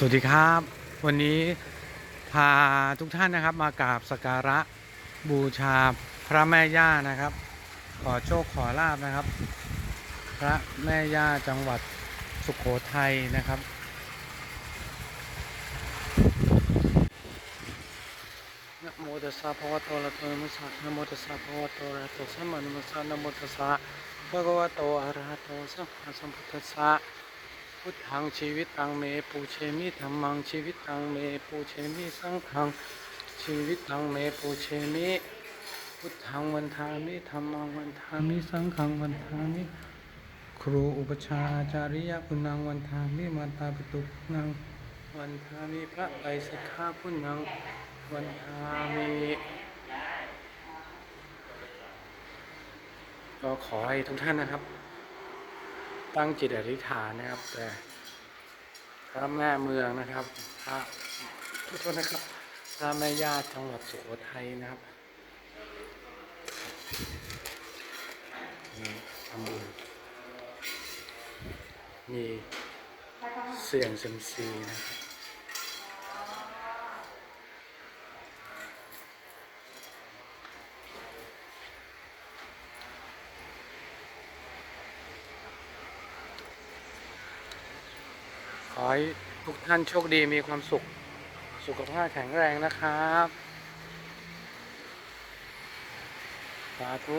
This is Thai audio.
สวัสดีครับ วันนี้พาทุกท่านนะครับ มากราบสักการะบูชาพระแม่ย่านะครับ ขอโชคขอลาบนะครับ พระแม่ย่าจังหวัดสุขโขทัยนะครับ นะโมตัสสะภะคะวะโตอะระหะโตสัมมาสัมพุทธัสสะนะโมตัสสะภะคะวะโตอะระหะโตสัมมาสัมพุทธัสสะนะโมตัสสะภะวะโตอะระหะโตสัมมาสัมพุทธัสสะ พุทธังชีวิตตังเมปูเชมิธรรมังชีวิตตังเมปูเชมิสังฆังชีวิตตังเมปูเชมิพุทธังวันทามิธรรมังวันทามิสังฆังวันทามิครูอุปชาจาริยคุณังวันทามิมาตาปิตุคุณนังวันทามิพระไตรสิกขาคุณนังวันทามิก็ขอให้ทุกท่านนะครับ ตั้งจิตอธิษฐานนะครับ แต่พระแม่เมืองนะครับพระทุกท่านนะครับพระแม่ย่าจังหวัดสุโขทัยนะครับทำบุญมีเสียงเซมซีนะครับ อให้ทุกท่านโชคดีมีความสุข สุขภาพแข็งแรงนะครับ สาธุ